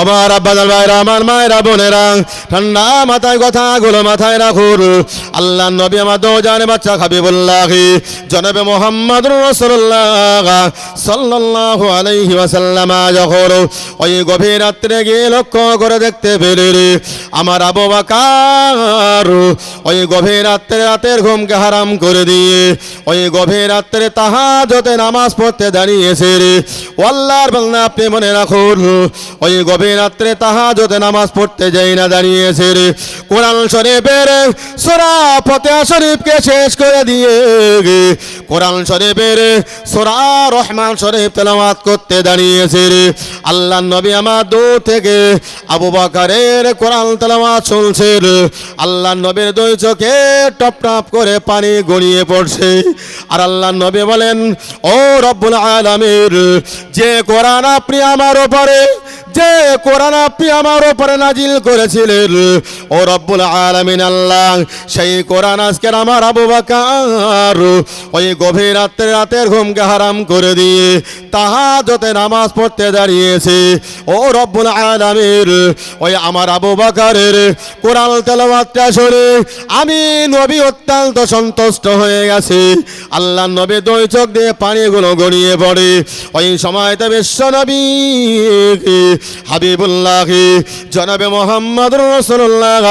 আমার আব্বাজান ভাইরা, আমার মায়েরা, বোনেরা, ঠান্ডা মাথায় কথাগুলো মাথায় রাখুন আল্লাহ নবী আমার দোজানে বাচ্চা খাবি বললাহি জনাবে মোহাম্মদ রসুল্লাহ সাল্লাল্লাহু আলাইহি ওয়াসাল্লাম যখন ওই গভীর রাত্রে গিয়ে লক্ষ্য করে দেখতে পেলে আমার আবু বাকার ওই গভীর রাত্রে রাতের ঘুমকে হারাম করে দিয়ে, ওই গভীর রাত্রে তাহাজতে নামাজ পড়তে দাঁড়িয়েছে রে ও আল্লাহর বান্দা আপনি মনে রাখুন, ওই গভীর রাত্রে তাহাজতে নামাজ পড়তে যাই না দাঁড়িয়েছে রে কোরআন শরীফের সোরা ফতেহা শরীফকে শেষ করে দিয়ে কোরআন শরীফের সোরা রহমান শরীফ তেলাওয়াত করতে দাঁড়িয়েছে রে আল্লাহ নবী আমার দূর থেকে আবু বাকারের কোরআন তেলাওয়াত শুনছে রে আল্লাহ নবীর দুই চোখে টপ টপ করে পানি গড়িয়ে পড়ছে। আর আল্লাহ নবী বলেন, ও রব্বুল আলামির যে কোরআন আপনি আমার ওপরে যে কোরআন আপনি আমার ওপরে নাজিল করেছিলেন, ও রব্বুল আলামিন আল্লাহ, সেই কোরআন আজকের আমার আবু বাকার ওই গভীর রাত্রে রাতের ঘুমকে হারাম করে দিয়ে তাহাজতে নামাজ পড়তে দাঁড়িয়েছে। ও রব্বুল আলামিন, ওই আমার আবু বাকারের কোরআন তেলাওয়াতটা শুনে আমি নবী অত্যন্ত সন্তুষ্ট হয়ে গেছে। আল্লাহ নবী দুই চোখ দিয়ে পানিগুলো গড়িয়ে পড়ে। ওই সময়তে বিশ্ব নবী হাবিবুল্লাহ, জনাবে মোহাম্মদ রসুল্লাহ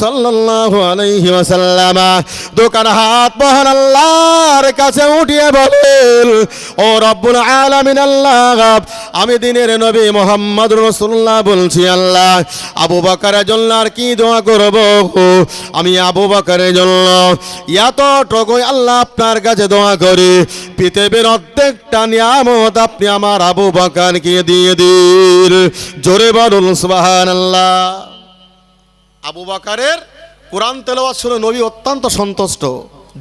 সাল্লাল্লাহু আলাইহি ওয়াসাল্লাম। দোকান হাত বহন আল্লাহর কাছে উঠিয়ে বলেন ও রব্বুল আলামিন আল্লাহ, আমি দিনের নবী মোহাম্মদ রসুল্লাহ বলছি আল্লাহ, আবু বাকারের জন্য আর কি দোয়া করব আমি আবু বাকারের জন্য এতটুকু আল্লাহ আপনার কাছে দোয়া করি, পৃথিবীর অর্ধেকটা নিয়ামত আপনি আমার আবু বাকারকে দিয়ে দিন। জোরে বলুন সুবাহান আল্লাহ আবু বাকারের কোরআন তেলাওয়াত শুনে নবী অত্যন্ত সন্তুষ্ট।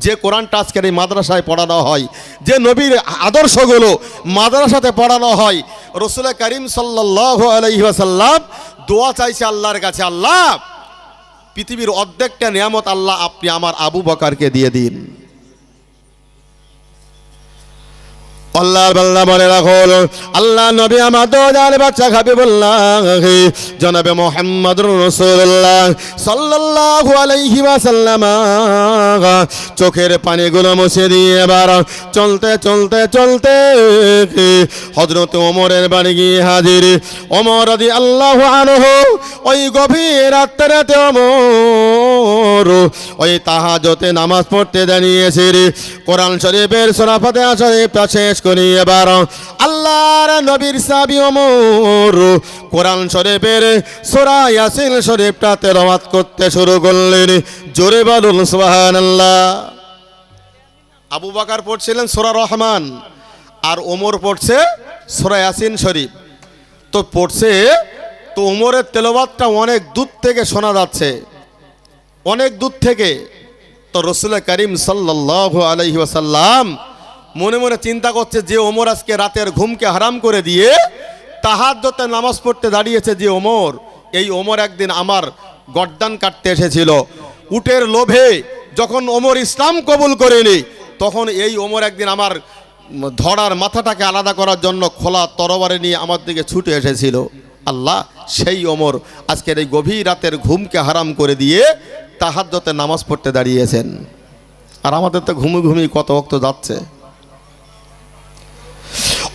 যে কোরআনটা আজকের এই মাদ্রাসায় পড়ানো হয়, যে নবীর আদর্শগুলো মাদ্রাসাতে পড়ানো হয়, রসুল করিম সাল্লাহ আলহিহাসাল্লাম দোয়া চাইছে আল্লাহর কাছে, আল্লাহ, পৃথিবীর অর্ধেকটা নিয়ামত আল্লাহ আপনি আমার আবু বকারকে দিয়ে দিন। আল্লাহর বান্দা মনে রাখুন আল্লাহ নবী আমার দোজার বাচ্চা খাবে বললাম জনাবে মোহাম্মদ রসুল্লাহ সাল্লাল্লাহু আলাইহি ওয়াসাল্লাম। চোখের পানিগুলো মুছে দিয়ে এবার চলতে চলতে চলতে হযরত ওমরের বাড়ি গিয়ে হাজির। ওমর রাদি আল্লাহ আনহু ওই গভীর রাত্রেতে ওমর ওই তাহাজতে নামাজ পড়তে দাঁড়িয়েছে কোরআন শরীফের সোনাফাতে শরীফটা শেষ করি এবার। আল্লাহর নবীর সাবি ওমর কোরআন শরীফের সোরা ইয়াসিন শরীফটা করতে শুরু করলেন। জোরে বলুন আবু বাকার পড়ছিলেন সোরা রহমান আর ওমর পড়ছে সোরা ইয়াসিন শরীফ। তো পড়ছে, তো ওমরের তেলাওয়াতটা অনেক দূর থেকে শোনা যাচ্ছে। অনেক দূর থেকে। তো রসুল করিম সাল্লাহ মনে মনে চিন্তা করছে যে ওমর আজকে রাতের ঘুমকে হারাম করে দিয়ে তাহাজ্জতে নামাজ পড়তে দাঁড়িয়েছে যে ওমর। এই ওমর একদিন আমার গর্দান কাটতে এসেছিল। উটের লোভে যখন ওমর ইসলাম কবুল করেনি, তখন এই ওমর একদিন আমার ধরার মাথাটাকে আলাদা করার জন্য খোলা তরবারে নিয়ে আমার দিকে ছুটে এসেছিল। আল্লাহ, সেই ওমর আজকের এই গভীর রাতের ঘুমকে হারাম করে দিয়ে তাহাজ্জতে নামাজ পড়তে দাঁড়িয়েছেন। আর আমাদের তো ঘুমু ঘুমি কত অক্ত যাচ্ছে।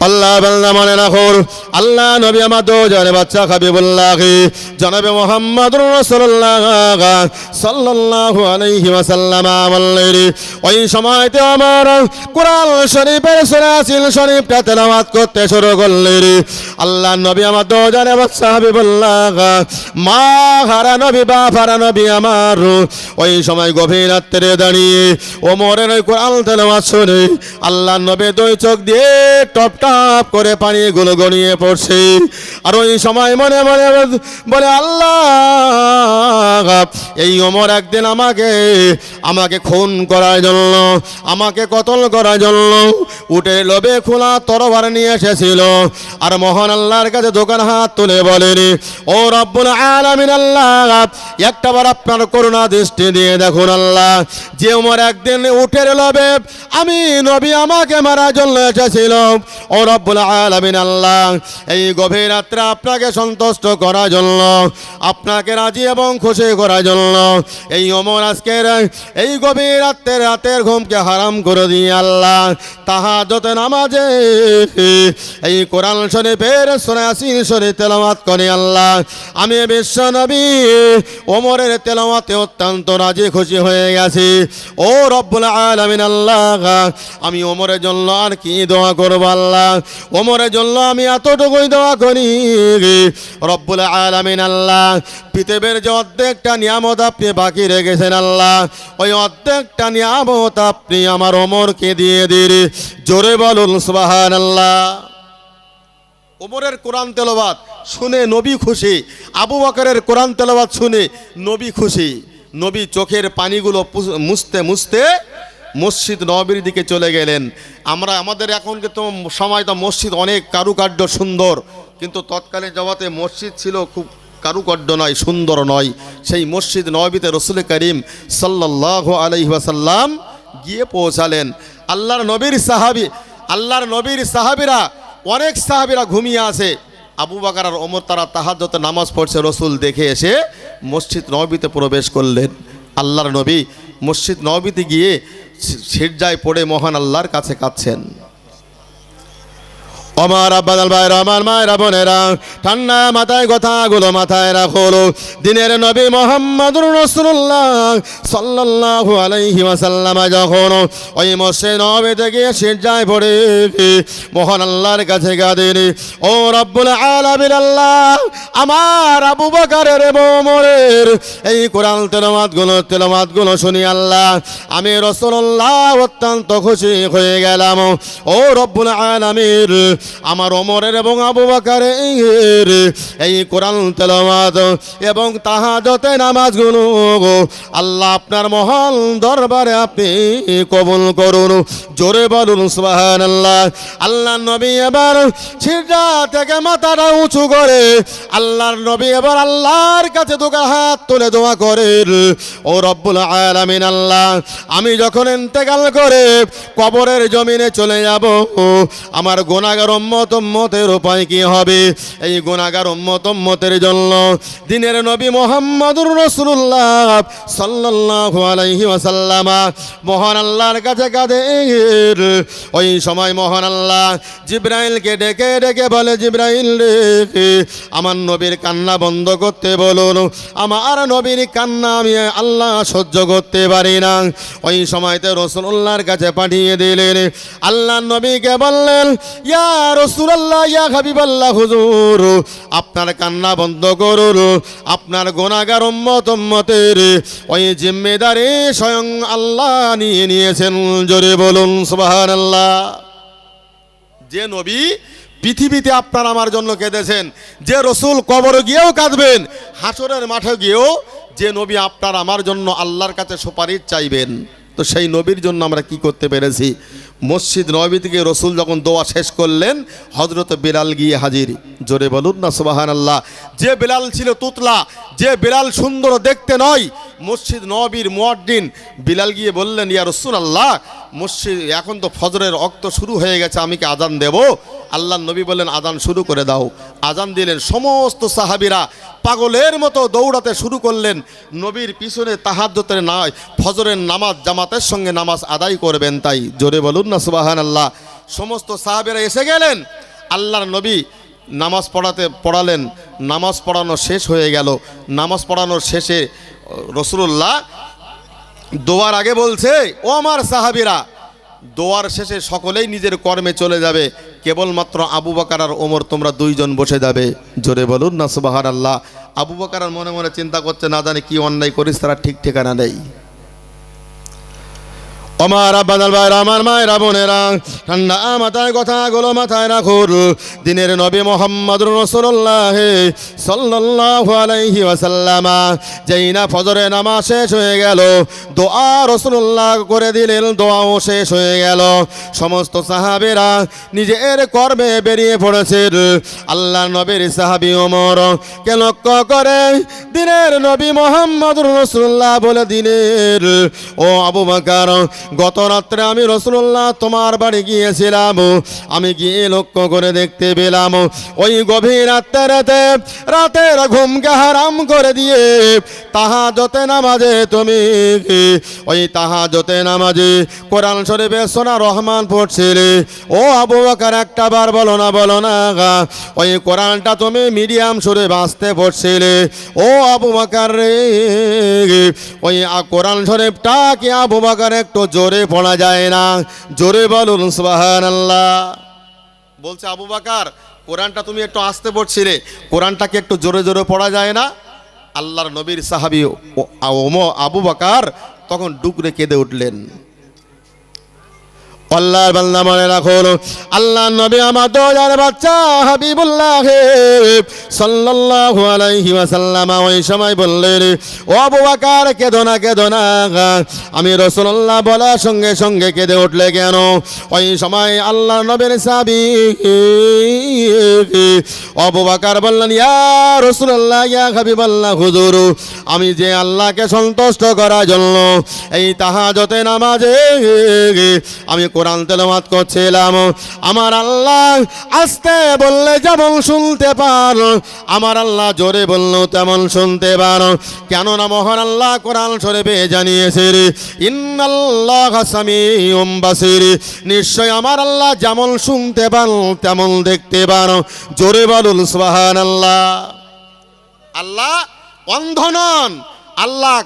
আল্লাহ বান্দা মনে রাখুন আল্লাহ নবী আমার দুজনে বাচ্চা খাবি বললাহি। জনাবে মোহাম্মদ রাসূলুল্লাহ সাল্লাল্লাহু আলাইহি ওয়াসাল্লাম বললেন ওই সময়তে আমার কোরআন শরীফের সূরা আসিল শরীফটা তেলাওয়াত করতে শুরু করলেন আল্লাহ নবী আমার দুজনে বাচ্চা খাবি বললাহ। মা হারা নবী বাপ হারা নবী আমার। ওই সময় গভীর রাত্রে দাঁড়িয়ে ওমরের ওই কোরআন তেলাওয়াত শুনে আল্লাহ নবী দুই চোখ দিয়ে টপ টপ করে পানি গুলো গড়িয়ে পড়ছে। আর ওই সময় মনে মনে বলে, আল্লাহ, এই ওমর একদিন আমাকে আমাকে খুন করার জন্য, আমাকে কতল করার জন্য উঠে লোভে খোলা তরবার নিয়ে এসেছিল। আর মহান আল্লাহর কাছে দোকান হাত তুলে বলেন, ও রব্বুল আলামিন আল্লাহ একটাবার আপনার করুণা দৃষ্টি দিয়ে দেখুন আল্লাহ, যে ওমর একদিন উঠে লোভে, আমি নবী আমাকে মারার জন্য এসেছিল। ও রব্বুল আলামিন আল্লাহ, এই গভীর রাত্রে আপনাকে সন্তুষ্ট করার জন্য, আপনাকে রাজি এবং খুশি করার জন্য, এই অমর আজকের, এই গভীর রাত্রের রাতের ঘুমকে হারাম করে দিয়ে আল্লাহ তাহাজতে নামাজে, এই কোরআন শরীফের সোনাসি শরীফ তেলাওয়াত করে আল্লাহ, আমি বিশ্ব নবী, ওমরের তেলাওয়াতে অত্যন্ত রাজি খুশি হয়ে গেছি, ও রব্বুল আলামিন আল্লাহ, আমি ওমরের জন্য আর কি দোয়া করব আল্লাহ ওমরের জন্য আমি এতটুকুই দোয়া করি। রব্বুল আলামিন আল্লাহ, পৃথিবীর যে অর্ধেকটা নিয়ামত আপনি বাকি রেখেছেন আল্লাহ, ওই অর্ধেকটা নিয়ামত আপনি আমার ওমরকে দিয়ে দিন। জোরে বলুন সুবাহান আল্লাহ ওমরের কোরআন তেলাওয়াত শুনে নবী খুশি, আবু বকরের কোরআন তেলাওয়াত শুনে নবী খুশি। নবী চোখের পানিগুলো মুছতে মুছতে মসজিদ নবীর দিকে চলে গেলেন। আমরা, আমাদের এখন তো সময় তো মসজিদ অনেক কারুকার্য সুন্দর, কিন্তু তৎকালীন জগতে মসজিদ ছিল খুব কারুকার্য নয়, সুন্দর নয়। সেই মসজিদ নবীতে রসুল করিম সাল্লাহ আলহি ওয়াসাল্লাম গিয়ে পৌঁছালেন। আল্লাহর নবীর সাহাবি, আল্লাহর নবীর সাহাবিরা, অনেক সাহাবিরা ঘুমিয়ে আছে। আবু বাকার আর ওমর, তারা তাহাজ্জতে নামাজ পড়ছে, রসুল দেখে এসে মসজিদ নবীতে প্রবেশ করলেন। আল্লাহর নবী মসজিদ নবীতে গিয়ে সিরজায় পড়ে মহান আল্লাহর কাছে কাঁদছেন। আমার আব্বাদাল ভাই আমার মায়ের বোনেরা, ঠান্ডা মাথায় কথাগুলো মাথায় রাখো দিনের নবী মোহাম্মদুর রসুল্লাহ সাল্লাল্লাহু আলাইহি ওয়াসাল্লাম যখন ওই মসজিদ নবীতে গিয়ে সিরজায় পড়ে মহান আল্লাহর কাছে গাদের ও রব্বুল আলামিন আল্লাহ, আমার আবু বকরের এবং ওমরের এই কোরআন তেলাওয়াতগুলো তেলাওয়াতগুলো শুনি আল্লাহ, আমি রসুল্লাহ অত্যন্ত খুশি হয়ে গেলাম। ও রব্বুল আলামিন আমার অমরের এবং আবু বকরের এই কোরআন তেলাওয়াত এবং তাহাজতে নামাজগুলো আল্লাহ আপনার মহান দরবারে আপনি কবুল করুন, জোরে বলুন সুবহানাল্লাহ। আল্লাহ নবী এবার ছিটা থেকে মাথাটা উঁচু করে, আল্লাহর নবী এবার আল্লাহর কাছে দুটো হাত তুলে দোয়া করেন, ও রব্বুল আলামিন আল্লাহ, আমি যখন ইন্তেকাল করে কবরের জমিনে চলে যাব, আমার গোনাগার উম্মত উম্মতের উপায় কি হবে? এই গোনাগার উম্মত উম্মতের জন্য দিনের নবী মোহাম্মদুর রসুল্লাহ সাল্লাল্লাহু আলাইহি ওয়াসাল্লামা মহান আল্লাহর কাছে কাঁদে ওই সময় মহান আল্লাহ জিব্রাইলকে ডেকে ডেকে বলে, জিব্রাইল রে, আমার নবীর কান্না বন্ধ করতে বলুন। আমার নবীর কান্না আমি আল্লাহ সহ্য করতে পারি না। ওই সময়তে রসুল্লাহর কাছে পাঠিয়ে দিলেন। আল্লাহ নবীকে বললেন, ইয়া ইয়া আপনার কান্না বন্ধ করুন। আপনার গোনাগার উম্মতের ওই জিম্মেদারে স্বয়ং আল্লাহ নিয়ে নিয়েছেন। জোরে বলুন, সুবহানাল্লাহ। যে নবী পৃথিবীতে আপনার আমার জন্য কেঁদেছেন, যে রসুল কবরে গিয়েও কাঁদবেন, হাসরের মাঠে গিয়েও যে নবী আপনার আমার জন্য আল্লাহর কাছে সুপারিশ চাইবেন, তো সেই নবীর জন্য আমরা কি করতে পেরেছি? মসজিদ নবী থেকে রসুল যখন দোয়া শেষ করলেন হজরত বিলাল গিয়ে হাজির। জোরে বলুন না সুবাহান আল্লাহ যে বিলাল ছিল তুতলা, যে বিলাল সুন্দর দেখতে নয়, মসজিদ নবীর মুয়াদ্দিন বিলাল গিয়ে বললেন, ইয়া রসুল আল্লাহ মসজিদ এখন তো ফজরের অক্ত শুরু হয়ে গেছে, আমি কি আজান দেব? আল্লাহ নবী বললেন, আজান শুরু করে দাও। আজান দিলেন সমস্ত সাহাবিরা, পাগলের মতো দৌড়াতে শুরু করলেন। নবীর পিছনে তাহাজ্জতের নয় ফজরের নামাজ, জামাতের সঙ্গে নামাজ আদায় করবেন তাই। জোরে বলুন না সুবাহান আল্লাহ সমস্ত সাহাবিরা এসে গেলেন। আল্লাহর নবী নামাজ পড়াতে পড়ালেন। নামাজ পড়ানো শেষ হয়ে গেল। নামাজ পড়ানোর শেষে রসুল্লাহ দোয়ার আগে বলছে, ও আমার সাহাবিরা, দোয়ার শেষে সকলেই নিজের কর্মে চলে যাবে। কেবলমাত্র আবু বাকার আর ওমর, তোমরা দুইজন বসে যাবে। জোরে বলুন না সুবাহার আল্লাহ আবু বাকার মনে মনে চিন্তা করছে, না জানি কি অন্যায় করিস, তারা ঠিক ঠিকানা নেই। আমার আব্বাদাল ভাইরা আমার মায়েরা বোনেরা, ঠান্ডা মাথায় কথাগুলো মাথায় রাখুন। দিনের নবী মোহাম্মদ রসুল্লাহ সাল্লাল্লাহু আলাইহি ওয়াসাল্লামা, যেই না ফজরে নামাজ শেষ হয়ে গেল, দোয়া রসুল্লাহ করে দিলেন, দোয়াও শেষ হয়ে গেল। সমস্ত সাহাবেরা নিজের কর্মে বেরিয়ে পড়েছেন। আল্লাহ নবীর সাহাবি ওমর কে লক্ষ্য করে? দিনের নবী মোহাম্মদ রসুল্লাহ বলে দিনের ও আবু বাকার গত রাত্রে আমি রসুল্লাহ তোমার বাড়ি গিয়েছিলাম। আমি গিয়ে লক্ষ্য করে দেখতে পেলাম, ওই গভীর রাত্রে রাতে, রাতের ঘুমকে হারাম করে দিয়ে তাহা যতে নামাজে তুমি ওই তাহা যতে নামাজে কোরআন শরীফে সোনা রহমান পড়ছিলে। ও আবু বকর, একটা বার বলো না বলো না। ওই কোরআনটা তুমি মিডিয়াম সুরে বাঁচতে পড়ছিলে। ও আবু বকর রে, ওই কোরআন শরীফটা কি আবু বকর একটু জোরে পড়া যায় না। জোরে বলুন, সুবহানাল্লাহ। বলছে, আবু বাকার, কোরআনটা তুমি একটু আসতে পড়ছিলে। রে কি একটু জোরে জোরে পড়া যায় না? আল্লাহর নবীর সাহাবি আবু বাকার তখন ডুকরে কেঁদে উঠলেন। আল্লাহর বান্দা মনে রাখুন। আল্লাহ নবী আমার দোজার বাচ্চা হাবিবুল্লাহ সাল্লাল্লাহু আলাইহি ওয়াসাল্লাম ওই সময় বললেন, ও আবু বকর, কেঁদো না কেঁদো না। আমি রাসূলুল্লাহ বলার সঙ্গে সঙ্গে কেঁদে উঠলে কেন? ওই সময় আল্লাহ নবীর সাহাবী আবু বকর বললেন, ইয়া রাসূলুল্লাহ, ইয়া হাবিবাল্লাহ, হুজুর, আমি যে আল্লাহকে সন্তুষ্ট করার জন্য এই তাহাজতে নামাজে আমি কোরআন তেলাওয়াত করছিলাম। আমার আল্লাহ আস্তে বললে যেমন শুনতে পার আমার আল্লাহ জোরে বললেও তেমন শুনতে পার কেননা মহান আল্লাহ কোরআন শরীফে জানিয়েছে ইন্নাল্লাহ সামিউম বাসির। নিশ্চয় আমার আল্লাহ যেমন শুনতে পান, তেমন দেখতে পান। জোরে বলুন, সুবহানাল্লাহ। আল্লাহ অন্ধ নন, আল্লাহ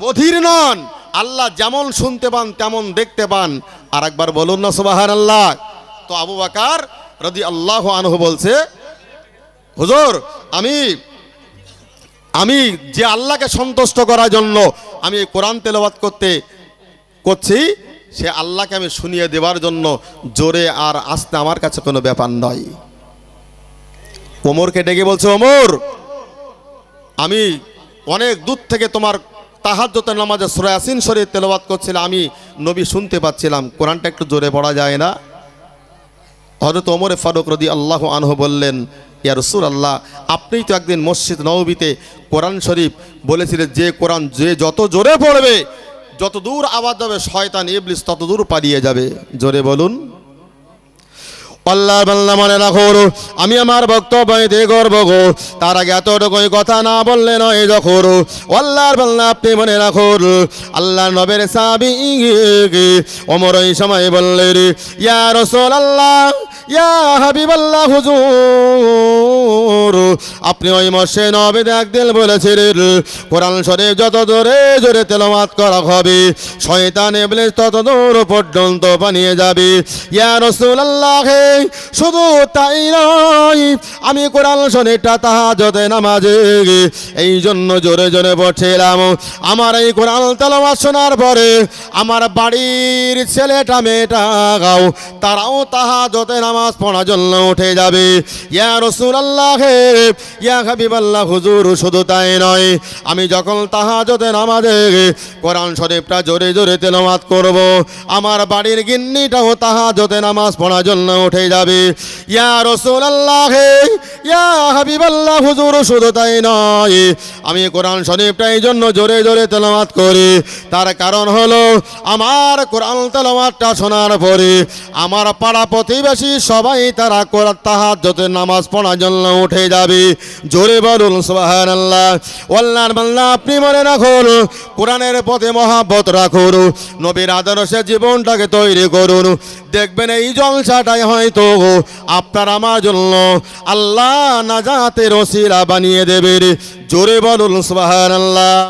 বধির নন আল্লাহ যেমন শুনতে পান, তেমন দেখতে পান। আর একবার বলুন না সুবাহান আল্লাহ তো আবু বাকার রদি আল্লাহ আনহু বলছে, হুজুর, আমি আমি যে আল্লাহকে সন্তুষ্ট করার জন্য আমি কোরআন তেলাওয়াত করতে, করছি, সে আল্লাহকে আমি শুনিয়ে দেওয়ার জন্য জোরে আর আসতে আমার কাছে কোনো ব্যাপার নয়। ওমরকে ডেকে বলছে, ওমর, আমি অনেক দূর থেকে তোমার তাহাজ্জতের নামাজে সুরায়াসিন শরীর তেলাওয়াত করছিলাম, আমি নবী শুনতে পাচ্ছিলাম। কোরআনটা একটু জোরে পড়া যায় না? হজরত ওমরে ফারুক রদি আল্লাহ আনহ বললেন, ইয়া রসুল আল্লাহ আপনিই তো একদিন মসজিদ নবীতে কোরআন শরীফ বলেছিলেন, যে কোরআন যে যত জোরে পড়বে, যত দূর আওয়াজ যাবে, শয়তান ইবলিস তত দূর পালিয়ে যাবে। জোরে বলুন। আল্লাহর বান্দা মনে রাখো আমি আমার বক্তব্য এতে করব গো। তার আগে এতটুকুই কথা না বললে নয় যখন। আল্লাহর বান্দা আপনি মনে রাখো আল্লাহ নবের সাবি অমর এই সময় বললেন, ইয়া রসুল আল্লাহ ইয়া হাবিব আল্লাহ হুজুর। আপনি ওই মশে নবে একদিন বলেছিলেন, কোরআন শরীফ যত জোরে জোরে তেলাওয়াত করা হবে, শয়তান ইবলিস তত দূর পর্যন্ত বানিয়ে যাবে। ইয়া রাসূলুল্লাহ শুধু তাই নয়, আমি কোরআন শরীফটা তাহাজ্জুদে নামাজে এই জন্য জোরে জোরে পড়ছিলাম। আমার এই কোরআন তেলাওয়াত শোনার পরে আমার বাড়ির ছেলেটা, মেয়েটা, গাও, তারাও তাহাজ্জুদে নামাজ পড়ার জন্য উঠে যাবে। ইয়া রাসূলুল্লাহ, ইয়া হাবিবাল্লাহ, হুজুর, শুধু তাই নয়, আমি যখন তাহাজ্জুদে নামাজে কোরআন শরীফটা জোরে জোরে তেলাওয়াত করব, আমার বাড়ির গিন্নিটাও তাহাজ্জুদে নামাজ পড়ার জন্য উঠে যাবে। ইয়া রাসূলুল্লাহ, ইয়া হাবিবাল্লাহ, হুজুর শুধু তাই নয়। আমি কোরআন শরীফটা এই জন্য জোরে জোরে তেলাওয়াত করি। তার কারণ হলো, আমার কোরআন তেলাওয়াতটা শোনার পরে আমার পাড়া প্রতিবেশী সবাই তারা কোরআন তাহার যত নামাজ পড়ার জন্য উঠে যাবে। জোরে বলুন বান্দা, আপনি মনে রাখুন, কোরআনের পথে মহাব্বত রাখুন, নবীর আদর্শে জীবনটাকে তৈরি করুন। দেখবেন এই জলসাটাই হয়তো আপনার আমার জন্য আল্লাহ নাজাতের ওসিলা বানিয়ে দেবে জোরে বলুন সুবহানাল্লাহ।